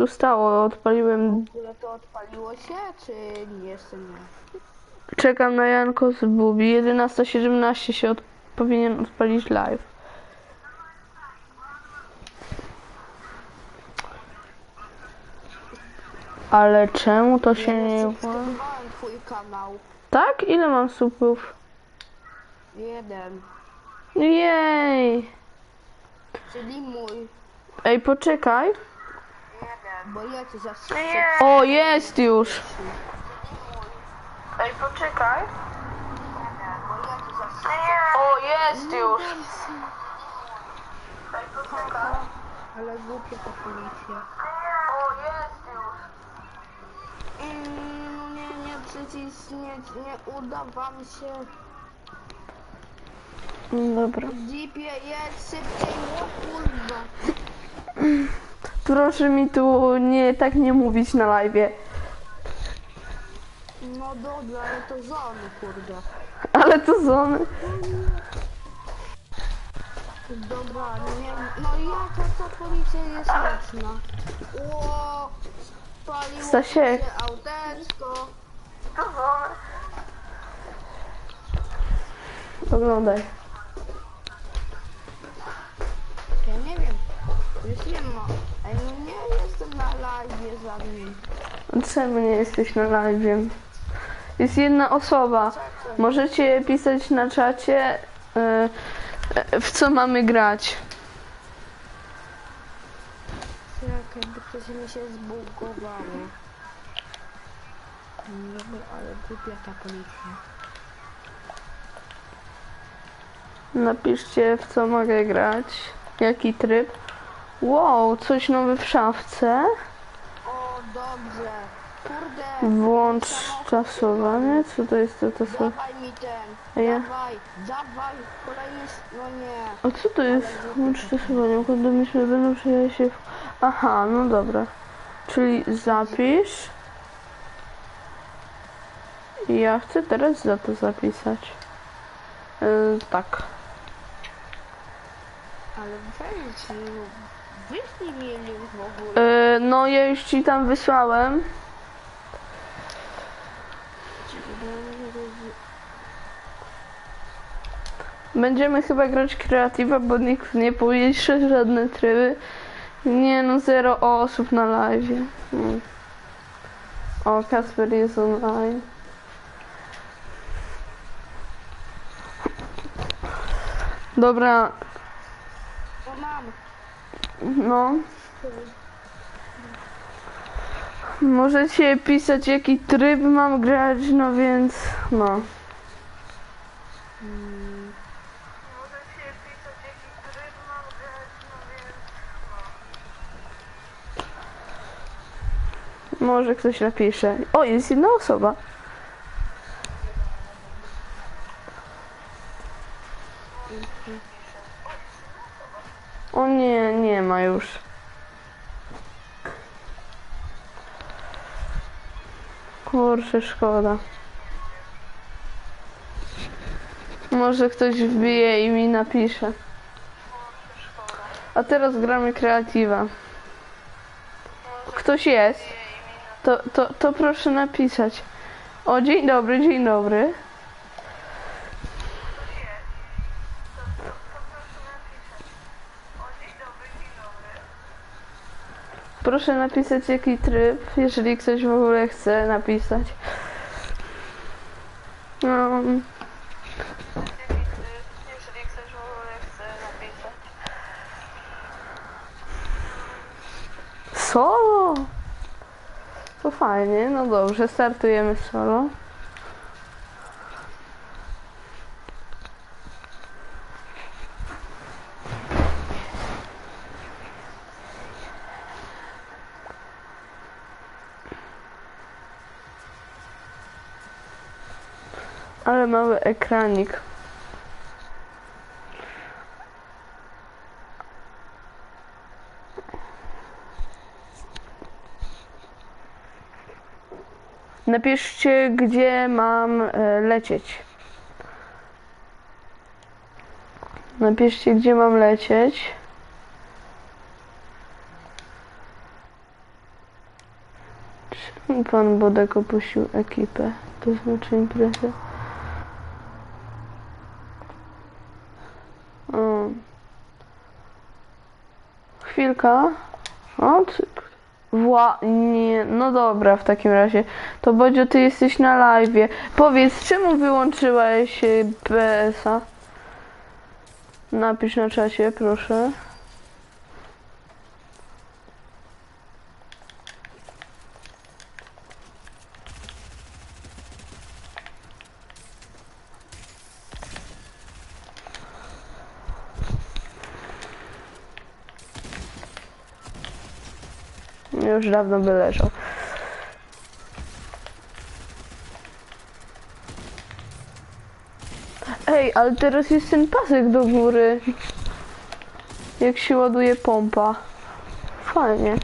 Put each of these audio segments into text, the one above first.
tu stało, odpaliłem. W ogóle to odpaliło się, czy nie, jeszcze nie? Czekam na Janko z Bubi. 11.17 się od... powinien odpalić live. Ale czemu to się nie... Subskrybowałem twój kanał. Tak? Ile mam subów? Jeden. Jej! Czyli mój. Ej, poczekaj. Bo ja cię zawsze... O, jest już! Ej, poczekaj. O, jest już! Ale głupia ta policja. O, jest już! Mm, No nie, nie, przecież nie, nie uda wam się. Dobra. Jeepie, jedź szybciej, o kurwa. Proszę mi tu nie tak nie mówić na live. No dobra, ale to żony, kurde. Ale to zony. Dobra, no nie, no jaka ta policja jest mocna. Ło, spaliło Stasiek. się zony. Oglądaj. Ja nie wiem, już nie ma. Ej, no nie jestem na live żadnym. Czemu nie jesteś na live? Jest jedna osoba. Możecie pisać na czacie, y, w co mamy grać. Czekaj, bo coś mi się zbugowało. Dobra, ale głupia ta policja. Napiszcie, w co mogę grać. Jaki tryb. Wow, coś nowe w szafce. O, dobrze. Kurde. Włącz czasowanie. Co to jest to, są? Dawaj mi ten. Ja? Dawaj, dawaj. Kolejny, no nie. A co to jest? Włącz czasowanie. Kurde, myślę, będą przejęli się w... Aha, no dobra. Czyli zapisz. I ja chcę teraz za to zapisać. Yy, tak. Ale wejdź. Wyślij mi link w ogóle. Yy, no ja już ci tam wysłałem. Będziemy chyba grać kreatywa, bo nikt nie pisze żadne tryby. Nie no, zero osób na live. Hmm. O, Kasper jest online. Dobra. No. Możecie pisać jaki tryb mam grać, no więc no. Pisać jaki tryb mam grać, no więc no. Może ktoś napisze. O, jest jedna osoba. O nie, nie ma już. Kurczę, szkoda. Może ktoś wbije i mi napisze. A teraz gramy kreatywa. Ktoś jest? To, to, to proszę napisać. O, dzień dobry, dzień dobry. Proszę napisać jaki tryb, jeżeli ktoś w ogóle chce napisać. No. Napisać. Solo? To fajnie, no dobrze, startujemy solo. Ale mały ekranik. Napiszcie, gdzie mam e, lecieć. Napiszcie, gdzie mam lecieć. Pan Bodek opuścił ekipę, to znaczy imprezę. O. Chwilka. O. Wła... Nie, no dobra, w takim razie. To Bodzio, ty jesteś na live. Powiedz, czemu wyłączyłeś y, PS-a? Napisz na czacie, proszę. Już dawno by leżał. Ej, ale teraz jest ten pasek do góry. Jak się ładuje pompa. Fajnie.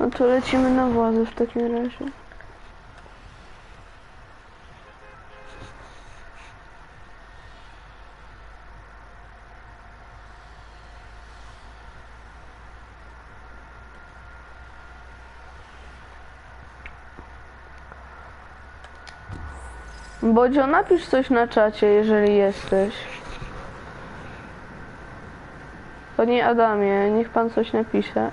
No to lecimy na władzę w takim razie. Bodzio, napisz coś na czacie, jeżeli jesteś. To nie Adamie, niech pan coś napisze.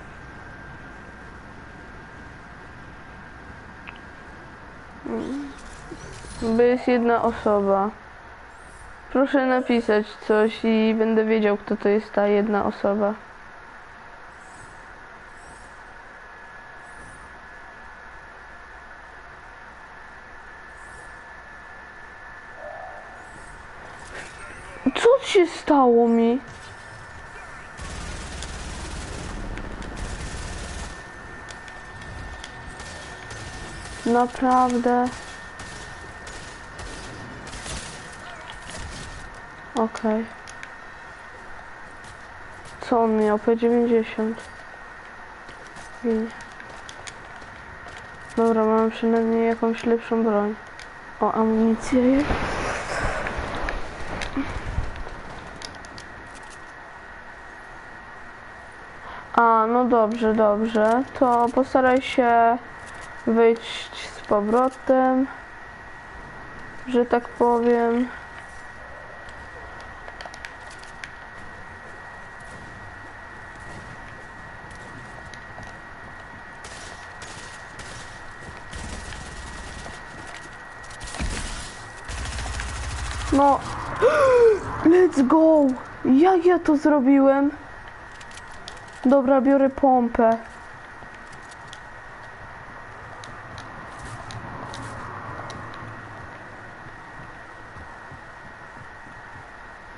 Mm. Bo jest jedna osoba. Proszę napisać coś i będę wiedział, kto to jest ta jedna osoba. Stało mi? Naprawdę. Okej. Co on miał? P90. Ginie. Dobra, mamy przynajmniej jakąś lepszą broń. O, amunicję jest. A, no dobrze, dobrze. To postaraj się wyjść z powrotem, że tak powiem. No, let's go! Jak ja to zrobiłem? Dobra, biorę pompę.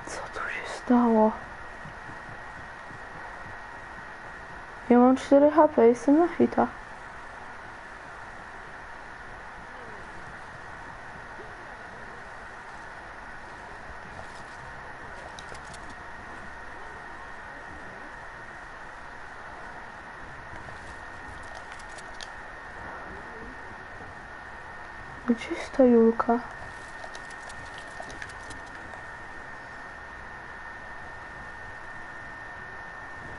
Co tu się stało? Ja mam 4 HP, jestem na hita. Ta Julka?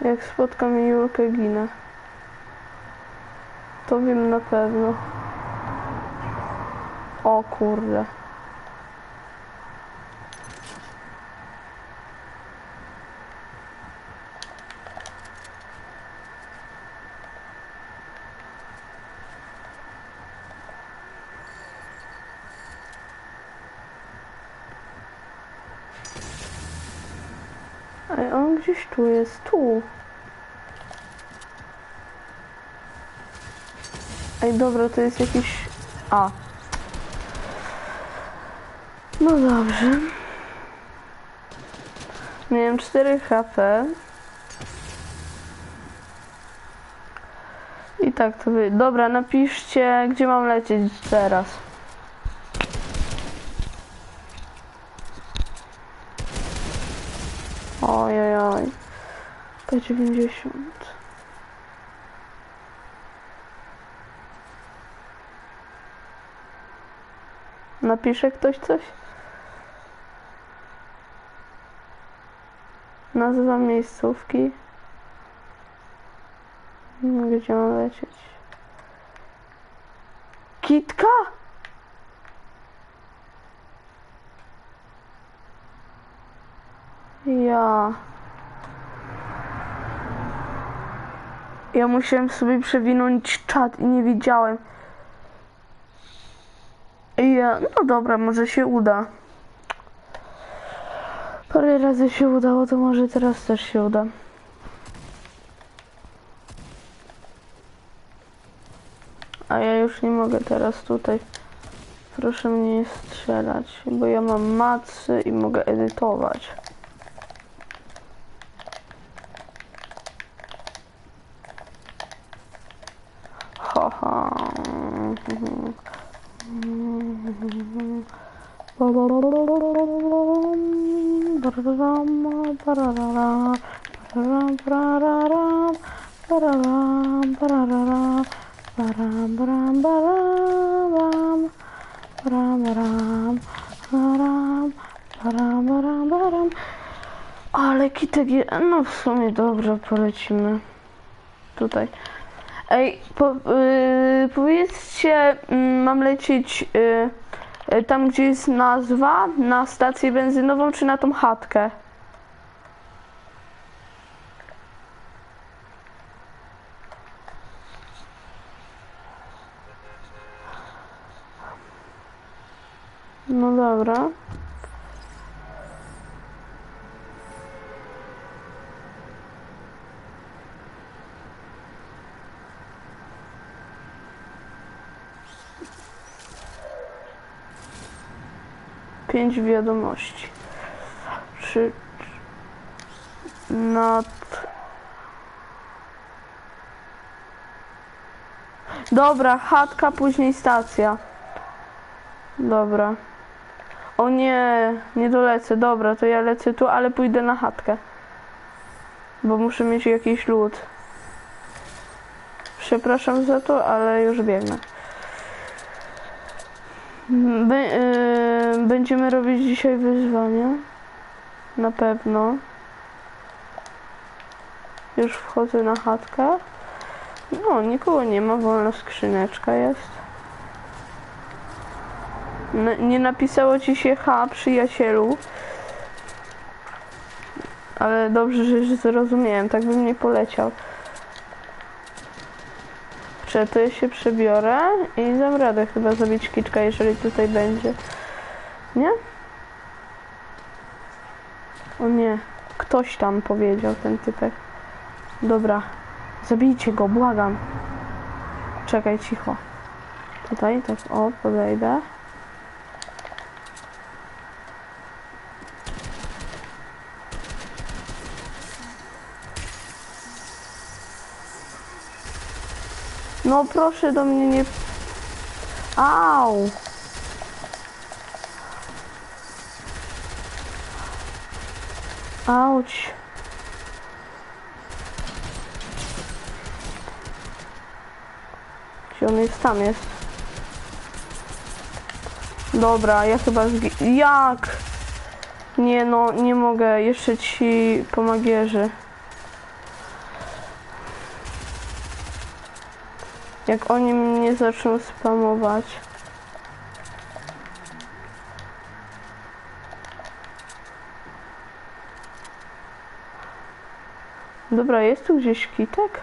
Jak spotkam Julkę, ginę. To wiem na pewno. O kurde. Ej, on gdzieś tu jest, tu. Ej, dobra, to jest jakiś... A. No dobrze. Miałem 4 HP. I tak to wy... Dobra, napiszcie, gdzie mam lecieć teraz. P90. Napisze ktoś coś? Nazwa miejscówki. Gdzie mam lecieć? Kitka? Ja. Ja musiałem sobie przewinąć czat i nie wiedziałem. I ja, no dobra, może się uda. Parę razy się udało, to może teraz też się uda. A ja już nie mogę teraz tutaj. Proszę mnie nie strzelać, bo ja mam macy i mogę edytować. Ale kitek. No w sumie dobra, polecimy. Tutaj. Ej, po, y, powiedzcie, mm, mam lecieć y, y, tam, gdzie jest nazwa, na stację benzynową, czy na tą chatkę? No dobra. Pięć wiadomości. Trzy. Nad. Dobra, chatka, później stacja. Dobra. O nie, nie dolecę. Dobra, to ja lecę tu, ale pójdę na chatkę. Bo muszę mieć jakiś lód. Przepraszam za to, ale już biegnę. Be, y, będziemy robić dzisiaj wyzwania. Na pewno. Już wchodzę na chatkę. No, nikogo nie ma, wolna skrzyneczka jest. Nie napisało ci się ha, przyjacielu. Ale dobrze, że że zrozumiałem, tak bym nie poleciał. Czy to ja się przebiorę i dam radę chyba zabić kiczka, jeżeli tutaj będzie. Nie? O nie, ktoś tam powiedział, ten typek. Dobra, zabijcie go, błagam. Czekaj, cicho. Tutaj, tak, o, podejdę. No proszę do mnie nie... Au! Auć. Gdzie on jest? Tam jest. Dobra, ja chyba zgi... Jak? Nie no, nie mogę. Jeszcze ci pomagierzy. Jak oni mnie zaczną spamować. Dobra, jest tu gdzieś kitek?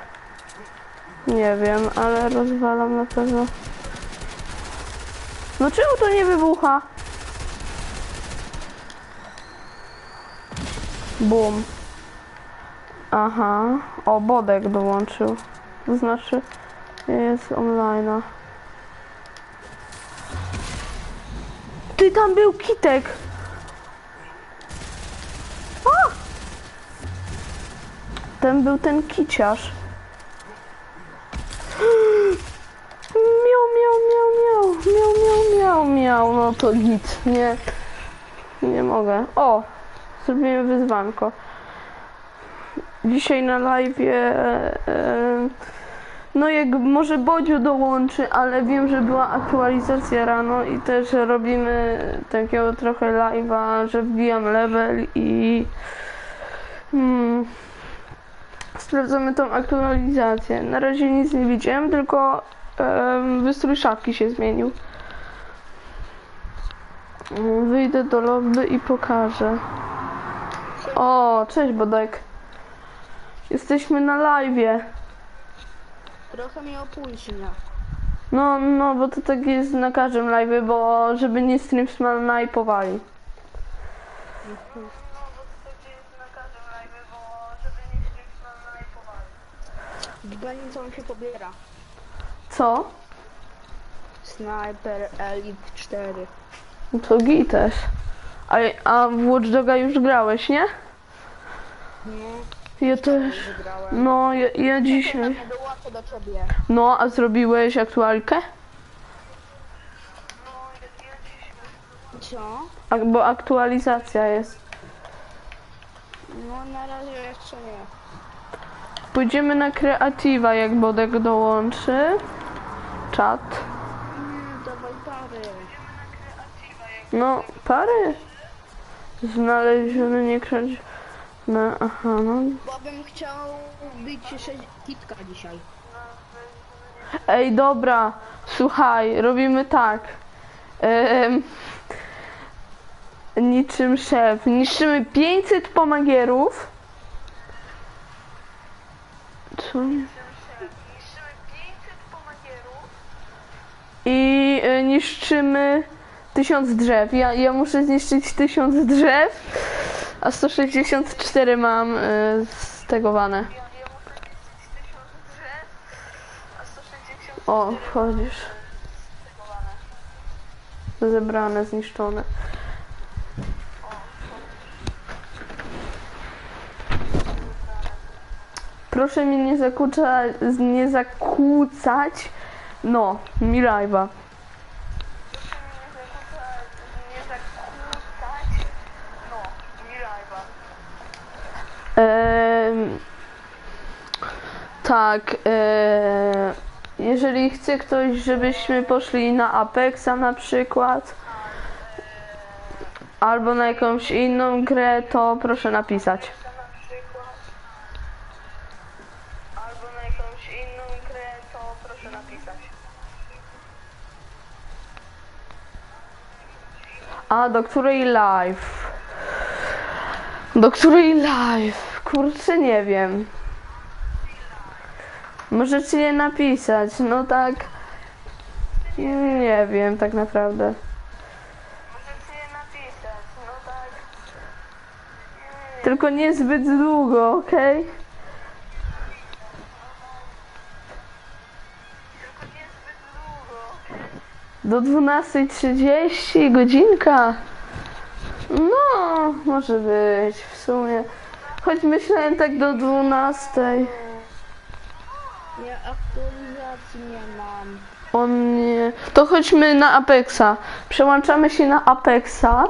Nie wiem, ale rozwalam na pewno. No czemu to nie wybucha? Bum. Aha. O, Bodek dołączył. To znaczy... Jest online. Ty tam był kitek! A! Ten był ten kiciarz. Miał, miał, miał, miał, miał, miał, miał, miał. No to git. Nie, nie mogę. O, zrobimy wyzwanko. Dzisiaj na live. E, e, no jak może Bodziu dołączy, ale wiem, że była aktualizacja rano i też robimy takiego trochę live'a, że wbijam level i hmm, sprawdzamy tą aktualizację. Na razie nic nie widziałem, tylko em, wystrój szafki się zmienił. Wyjdę do lobby i pokażę. O, cześć Bodek. Jesteśmy na live. Trochę mnie opóźnia. No, no, bo to tak jest na każdym live, bo żeby nie stream snajpowali. Dźganie co on się pobiera. Co? Sniper Elite 4. No to gi też. A, a w Watch Doga już grałeś, nie? No, Ja też. wygrałem. No, ja, ja dzisiaj. Nie dołączę do ciebie. No, a zrobiłeś aktualkę? Co? A, bo aktualizacja jest. No na razie jeszcze nie. Pójdziemy na kreatywa, jak Bodek dołączy. Czat. Nie, dawaj pary. No, pary. Znaleziony, nie krać. No, aha, no. Bo bym chciał bić kitka dzisiaj. Ej, dobra, słuchaj, robimy tak. Em, niczym szef. Niszczymy 500 pomagierów. Co? I e, niszczymy 1000 drzew. Ja, ja muszę zniszczyć 1000 drzew, a 164 mam e, stegowane. O, wchodzisz. Zebrane, zniszczone. Proszę mi nie zakłócać, nie zakłócać, no, mi live'a. Em, tak, e, jeżeli chce ktoś, żebyśmy poszli na Apexa na przykład, albo na jakąś inną grę, to proszę napisać. Albo na jakąś inną grę, to proszę napisać. A, do której live? Do której live? Kurczę, nie wiem. Możecie je napisać, no tak. Nie wiem, tak naprawdę. Możecie je napisać, no tak. Tylko niezbyt długo, okej? Do 12.30 godzinka. No, może być w sumie. Choć myślałem tak do 12. Aktualizacji nie mam. O nie. To chodźmy na Apexa. Przełączamy się na Apexa.